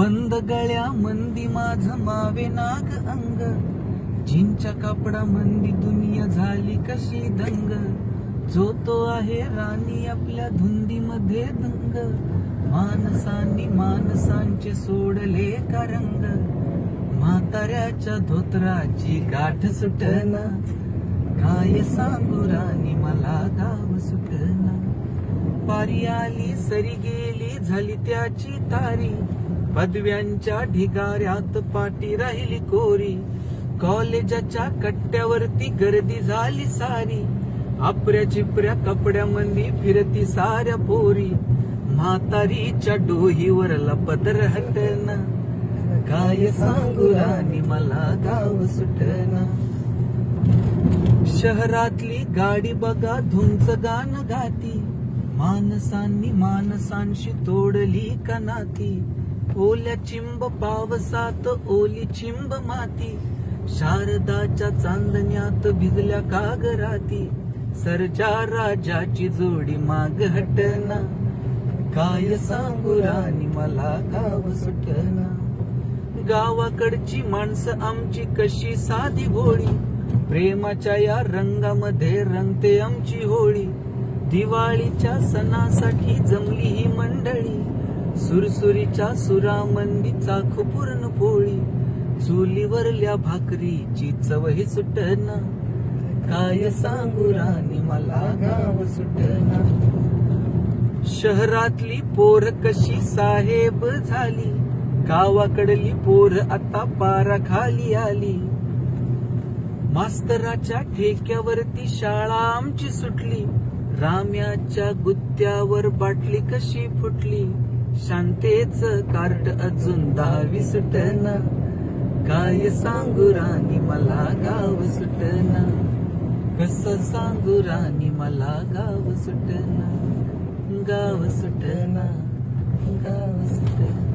बंद गळ्या मंदी माझ मावे नाग अंग. जिंच्या कापडा मंदी दुनिया झाली कशी दंग. जो तो आहे राणी आपल्या धुंदीमध्ये दंग. माणसांनी माणसांचे सोडले का रंग म्हाताऱ्याच्या धोत्राची गाठ सुटना. काय सांगू राणी मला गाव सुटना. पारी आली सरी गेली झाली त्याची तारी. पदव्यांच्या ढिगाऱ्यात पाठी राहिली कोरी. कॉलेजाच्या कट्ट्यावरती गर्दी झाली सारी. आपऱ्या चिपऱ्या कपड्यामध्ये फिरती साऱ्या पोरी. म्हातारीच्या डोहीवर पदर हटना काय सांगू राणी मला गाव सुटना शहरातली गाडी बघा धुंच गाण गाती. माणसांनी माणसांशी तोडली का नाती ओल्या चिंब पावसात ओली चिंब माती. शारदाच्या चांदण्यात भिजल्या कागराती. सरजा राजाची जोडी माग हटना. काय सांगू राणी मला गाव सुटना. गावाकडची माणसं आमची कशी साधी भोळी प्रेमाच्या या रंगामध्ये रंगते आमची होळी. दिवाळीच्या सणासाठी जमली ही मंडळी. सुरसुरीच्या सुरामंदीचा चाख पोळी चुलीवरल्या भाकरीची चवही सुटना. काय सांगू राणी मला गाव सुटना. शहरातली पोर कशी साहेब झाली गावाकडली पोर आता पारा खाली आली. मास्तराच्या ठेक्यावरती शाळा आमची सुटली राम्याच्या गुत्त्यावर बाटली कशी फुटली. शांतेच कार्ट अजून दहावी सुटना. काय सांगू राणी मला गाव सुटना. कस सांगू राणी मला गाव सुटना. गाव सुटना गाव सुटना.